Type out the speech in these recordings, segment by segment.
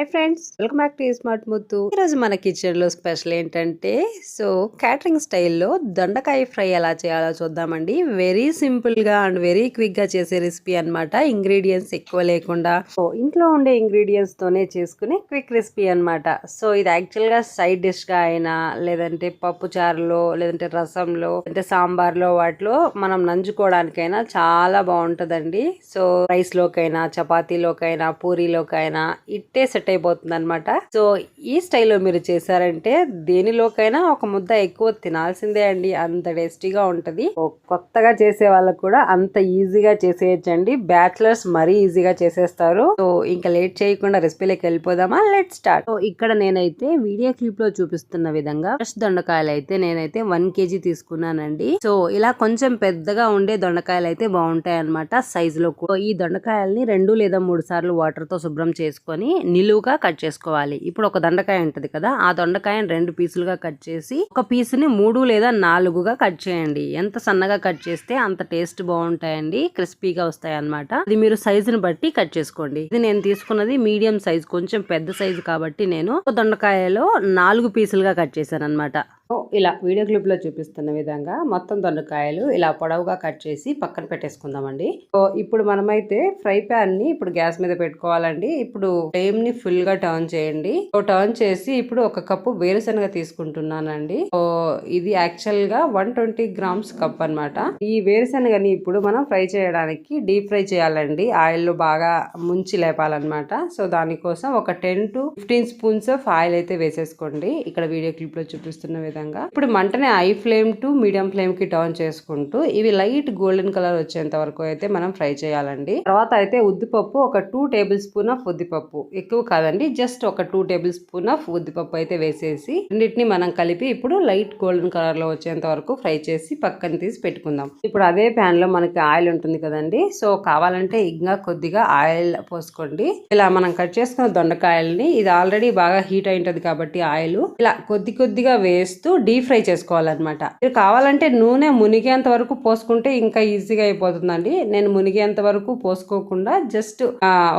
Hi friends welcome back to smart Muthu ఈరోజు మన కిచెన్లో స్పెషల్ ఏంటంటే సో క్యాటరింగ్ స్టైల్లో దొండకాయ ఫ్రై ఎలా చేయాలో చూద్దామండి. వెరీ సింపుల్గా అండ్ వెరీ క్విక్గా చేసే రెసిపీ అన్నమాట. ఇంగ్రీడియంట్స్ ఎక్కువ లేకుండా. సో ఇంట్లో ఉండే ఇంగ్రీడియంట్స్తోనే చేసుకునే క్విక్ రెసిపీ అన్నమాట. సో ఇది యాక్చువల్గా సైడ్ డిష్గా అయినా లేదంటే పప్పు చారులో లేదంటే రసంలో లేదంటే సాంబార్లో వాటిలో మనం నంచుకోవడానికైనా చాలా బాగుంటదండి. సో రైస్ లోకైనా చపాతీలోకైనా పూరీలోకైనా ఇట్టే సెట్ అయిపోతుంది అనమాట సో ఈ స్టైల్లో మీరు చేశారంటే దేనిలోకైనా ఒక ముద్ద ఎక్కువ తినాల్సిందే అండి. అంత టేస్టీగా ఉంటది. కొత్తగా చేసే వాళ్ళకు కూడా అంత ఈజీగా చేసేయచ్చండి. బ్యాచిలర్స్ మరీ ఈజీగా చేసేస్తారు. సో ఇంకా లేట్ చేయకుండా రెసిపీలోకి వెళ్ళిపోదామా? Let start. సో ఇక్కడ నేనైతే వీడియో క్లిప్లో చూపిస్తున్న విధంగా ఫ్రెష్ దొండకాయలు అయితే నేనైతే వన్ కేజీ తీసుకున్నానండి. సో ఇలా కొంచెం పెద్దగా ఉండే దొండకాయలు అయితే బాగుంటాయి అనమాట సైజు లో కూడా. ఈ దొండకాయల్ని రెండు లేదా మూడు సార్లు వాటర్తో శుభ్రం చేసుకొని నిలువుగా కట్ చేసుకోవాలి. ఇప్పుడు ఒక దొండకాయ ఉంటది కదా ఆ దొండకాయని రెండు పీసులుగా కట్ చేసి ఒక పీసుని మూడు లేదా నాలుగుగా కట్ చేయండి. ఎంత సన్నగా కట్ చేస్తే అంత టేస్ట్ బాగుంటాయండి క్రిస్పీగా వస్తాయి అనమాట ఇది మీరు సైజుని బట్టి కట్ చేసుకోండి. ఇది నేను తీసుకున్నది మీడియం సైజ్ కొంచెం పెద్ద సైజు కాబట్టి నేను ఒక దొండకాయలో నాలుగు పీసులుగా కట్ చేశాను అనమాట ఇలా వీడియో క్లిప్లో చూపిస్తున్న విధంగా మొత్తం దొండకాయలు ఇలా పొడవుగా కట్ చేసి పక్కన పెట్టేసుకుందామండి. సో ఇప్పుడు మనమైతే ఫ్రై ప్యాన్ని ఇప్పుడు గ్యాస్ మీద పెట్టుకోవాలండి. ఇప్పుడు ఫ్లేమ్ని ని ఫుల్గా టర్న్ చేయండి. సో టర్న్ చేసి ఇప్పుడు ఒక కప్పు వేరుశనగ తీసుకుంటున్నానండి. సో ఇది యాక్చువల్గా వన్ ట్వంటీ గ్రామ్స్ కప్ అన్నమాట. ఈ వేరుశనగని ఇప్పుడు మనం ఫ్రై చేయడానికి డీప్ ఫ్రై చేయాలండి. ఆయిల్లో బాగా ముంచి లేపాలన్నమాట. సో దానికోసం ఒక ten to fifteen spoons of oil అయితే వేసేసుకోండి. ఇక్కడ వీడియో క్లిప్లో చూపిస్తున్న విధంగా ఇప్పుడు మంటని హై ఫ్లేమ్ టు మీడియం ఫ్లేమ్కి టర్న్ చేసుకుంటూ ఇవి లైట్ గోల్డెన్ కలర్ వచ్చేంత వరకు అయితే మనం ఫ్రై చేయాలండి. తర్వాత అయితే ఉద్దిపప్పు ఒక టూ టేబుల్ స్పూన్ ఆఫ్ ఉద్దిపప్పు. ఎక్కువ కాదండి జస్ట్ ఒక టూ టేబుల్ స్పూన్ ఆఫ్ ఉద్దిపప్పు అయితే వేసేసి రెండింటిని మనం కలిపి ఇప్పుడు లైట్ గోల్డెన్ కలర్లో వచ్చేంత వరకు ఫ్రై చేసి పక్కన తీసి పెట్టుకుందాం. ఇప్పుడు అదే ప్యాన్లో మనకి ఆయిల్ ఉంటుంది కదండి సో కావాలంటే ఇంకా కొద్దిగా ఆయిల్ పోసుకోండి. ఇలా మనం కట్ చేసుకున్న దొండకాయల్ని ఇది ఆల్రెడీ బాగా హీట్ అయి కాబట్టి ఆయిల్ ఇలా కొద్ది కొద్దిగా వేస్తూ డీప్ ఫ్రై చేసుకోవాలన్నమాట. మీరు కావాలంటే నూనె మునిగేంత వరకు పోసుకుంటే ఇంకా ఈజీగా అయిపోతుందండి. నేను మునిగేంత వరకు పోసుకోకుండా జస్ట్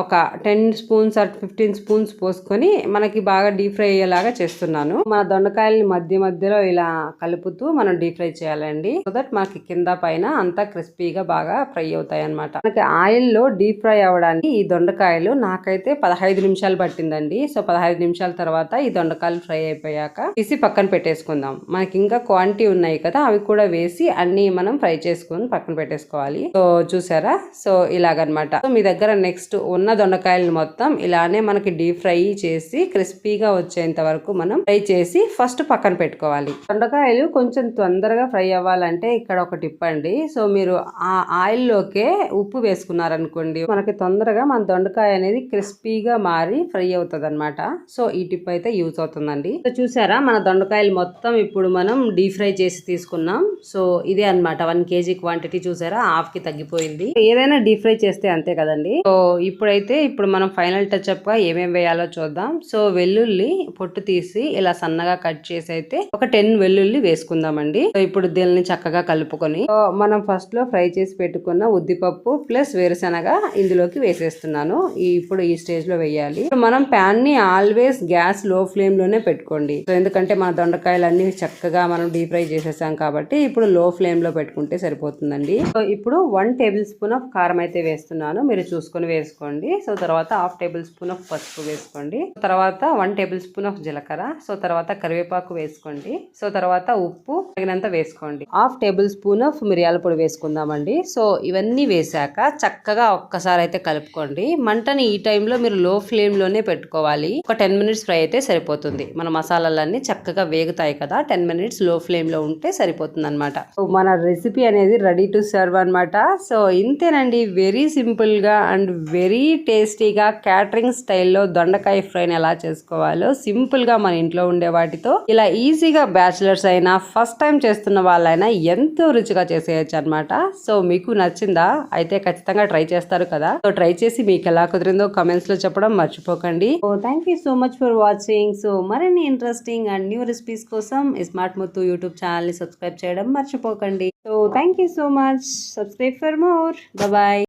ఒక ten spoons or fifteen spoons పోసుకొని మనకి బాగా డీప్ ఫ్రై అయ్యేలాగా చేస్తున్నాను. మన దొండకాయల్ని మధ్య మధ్యలో ఇలా కలుపుతూ మనం డీప్ ఫ్రై చేయాలండి. సో దట్ మనకి కింద పైన అంతా క్రిస్పీగా బాగా ఫ్రై అవుతాయి అనమాట మనకి ఆయిల్లో డీప్ ఫ్రై అవ్వడానికి ఈ దొండకాయలు నాకైతే పదహైదు నిమిషాలు పట్టిందండి. సో పదహైదు నిమిషాల తర్వాత ఈ దొండకాయలు ఫ్రై అయిపోయాక తీసి పక్కన పెట్టేసుకుందాం. మనకి ఇంకా క్వాంటిటీ ఉన్నాయి కదా అవి కూడా వేసి అన్ని మనం ఫ్రై చేసుకొని పక్కన పెట్టేసుకోవాలి. సో చూసారా? సో ఇలాగనమాట. సో మీ దగ్గర నెక్స్ట్ ఉన్న దొండకాయలను మొత్తం ఇలానే మనకి డీప్ ఫ్రై చేసి క్రిస్పీగా వచ్చేంత వరకు మనం ఫ్రై చేసి ఫస్ట్ పక్కన పెట్టుకోవాలి. దొండకాయలు కొంచెం తొందరగా ఫ్రై అవ్వాలంటే ఇక్కడ ఒక టిప్ అండి. సో మీరు ఆ ఆయిల్ లోకే ఉప్పు వేసుకున్నారనుకోండి మనకి తొందరగా మన దొండకాయ అనేది క్రిస్పీగా మారి ఫ్రై అవుతుంది అనమాట సో ఈ టిప్ అయితే యూజ్ అవుతుందండి. సో చూసారా? మన దొండకాయలు మొత్తం ఇప్పుడు మనం డీప్ ఫ్రై చేసి తీసుకున్నాం. సో ఇదే అన్నమాట. వన్ కేజీ క్వాంటిటీ చూసారా? హాఫ్కి తగ్గిపోయింది. ఏదైనా డీప్ ఫ్రై చేస్తే అంతే కదండి. సో ఇప్పుడైతే ఇప్పుడు మనం ఫైనల్ టచ్ అప్గా ఏమేమి వేయాలో చూద్దాం. సో వెల్లుల్లి పొట్టు తీసి ఇలా సన్నగా కట్ చేసి అయితే ఒక టెన్ వెల్లుల్లి వేసుకుందామండి. సో ఇప్పుడు దీనిని చక్కగా కలుపుకొని మనం ఫస్ట్లో ఫ్రై చేసి పెట్టుకున్న ఉద్దిపప్పు ప్లస్ వేరుశనగ ఇందులోకి వేసేస్తున్నాను. ఇప్పుడు ఈ స్టేజ్లో వేయాలి మనం ప్యాన్ని ఆల్వేస్ గ్యాస్లో ఫ్లేమ్లోనే పెట్టుకోండి. సో ఎందుకంటే మన దొండకాయలు అన్ని చక్కగా మనం డీప్ ఫ్రై చేసేసాం కాబట్టి ఇప్పుడు లో ఫ్లేమ్లో పెట్టుకుంటే సరిపోతుందండి. సో ఇప్పుడు వన్ టేబుల్ స్పూన్ ఆఫ్ కారం అయితే వేస్తున్నాను. మీరు చూసుకొని వేసుకోండి. సో తర్వాత హాఫ్ టేబుల్ స్పూన్ ఆఫ్ పసుపు వేసుకోండి. తర్వాత వన్ టేబుల్ స్పూన్ ఆఫ్ జీలకర్ర. సో తర్వాత కరివేపాకు వేసుకోండి. సో తర్వాత ఉప్పు తగినంత వేసుకోండి. హాఫ్ టేబుల్ స్పూన్ ఆఫ్ మిరియాల పొడి వేసుకుందామండి. సో ఇవన్నీ వేసాక చక్కగా ఒక్కసారి అయితే కలుపుకోండి. మంటని ఈ టైంలో మీరు లో ఫ్లేమ్లోనే పెట్టుకోవాలి. ఒక టెన్ మినిట్స్ ఫ్రై అయితే సరిపోతుంది. మన మసాలాలన్నీ చక్కగా వేగుతాయి కదా టెన్ మినిట్స్లో ఫ్లేమ్లో ఉంటే సరిపోతుంది అనమాట మన రెసిపీ అనేది రెడీ టు సర్వ్ అన్నమాట. సో ఇంతేనండి వెరీ సింపుల్గా అండ్ వెరీ టేస్టీగా క్యాటరింగ్ స్టైల్లో దొండకాయ ఫ్రైని ఎలా చేసుకోవాలో సింపుల్గా మన ఇంట్లో ఉండే వాటితో ఇలా ఈజీగా బ్యాచిలర్స్ అయినా ఫస్ట్ టైం చేస్తున్న వాళ్ళైనా ఎంతో రుచిగా చేసేయచ్చు అనమాట సో మీకు నచ్చిందా? అయితే ఖచ్చితంగా ట్రై చేస్తారు కదా. సో ట్రై చేసి మీకు ఎలా కుదిరిందో కమెంట్స్లో చెప్పడం మర్చిపోకండి. Thank you so much for watching so మరిన్ని ఇంట్రెస్టింగ్ అండ్ న్యూ రెసిపీస్ కోసం స్మార్ట్ ముత్తు యూట్యూబ్ ఛానల్ని సబ్స్క్రైబ్ చేయడం మర్చిపోకండి. So thank you so much subscribe for more bye